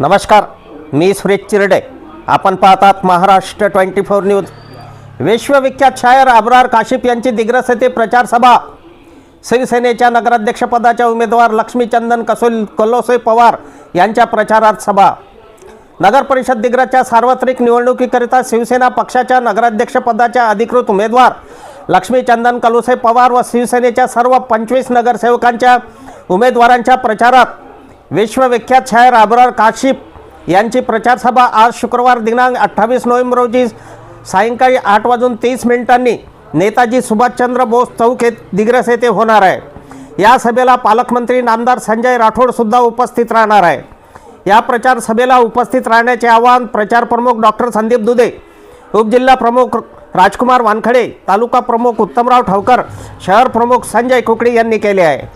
नमस्कार मी सुरेश चिरडे. आपण पाहतात महाराष्ट्र ट्वेंटी फोर न्यूज. विश्वविख्यात शायर अब्रार काशिप यांची दिग्रस येथे प्रचार सभा शिवसेनेच्या नगराध्यक्षपदाच्या उमेदवार लक्ष्मीचंदन कसोल कलोसे पवार यांच्या प्रचारात सभा. नगर परिषद दिग्रसच्या सार्वत्रिक निवडणुकीकरिता शिवसेना पक्षाच्या नगराध्यक्षपदाच्या अधिकृत उमेदवार लक्ष्मीचंदन कलुसे पवार व शिवसेनेच्या सर्व पंचवीस नगरसेवकांच्या उमेदवारांच्या प्रचारात विश्वविख्यात शायर अबरार काशिप यांची प्रचारसभा आज शुक्रवार दिनांक अठ्ठावीस नोव्हेंबर रोजी सायंकाळी आठ वाजून तीस मिनिटांनी नेताजी सुभाषचंद्र बोस चौक येथे दिग्रस येथे होणार आहे. या सभेला पालकमंत्री नामदार संजय राठोडसुद्धा उपस्थित राहणार आहे. या प्रचार सभेला उपस्थित राहण्याचे आवाहन प्रचार प्रमुख डॉक्टर संदीप दुधे उपजिल्हा प्रमुख राजकुमार वानखडे तालुका प्रमुख उत्तमराव ठावकर शहर प्रमुख संजय कुकडे यांनी केले आहे.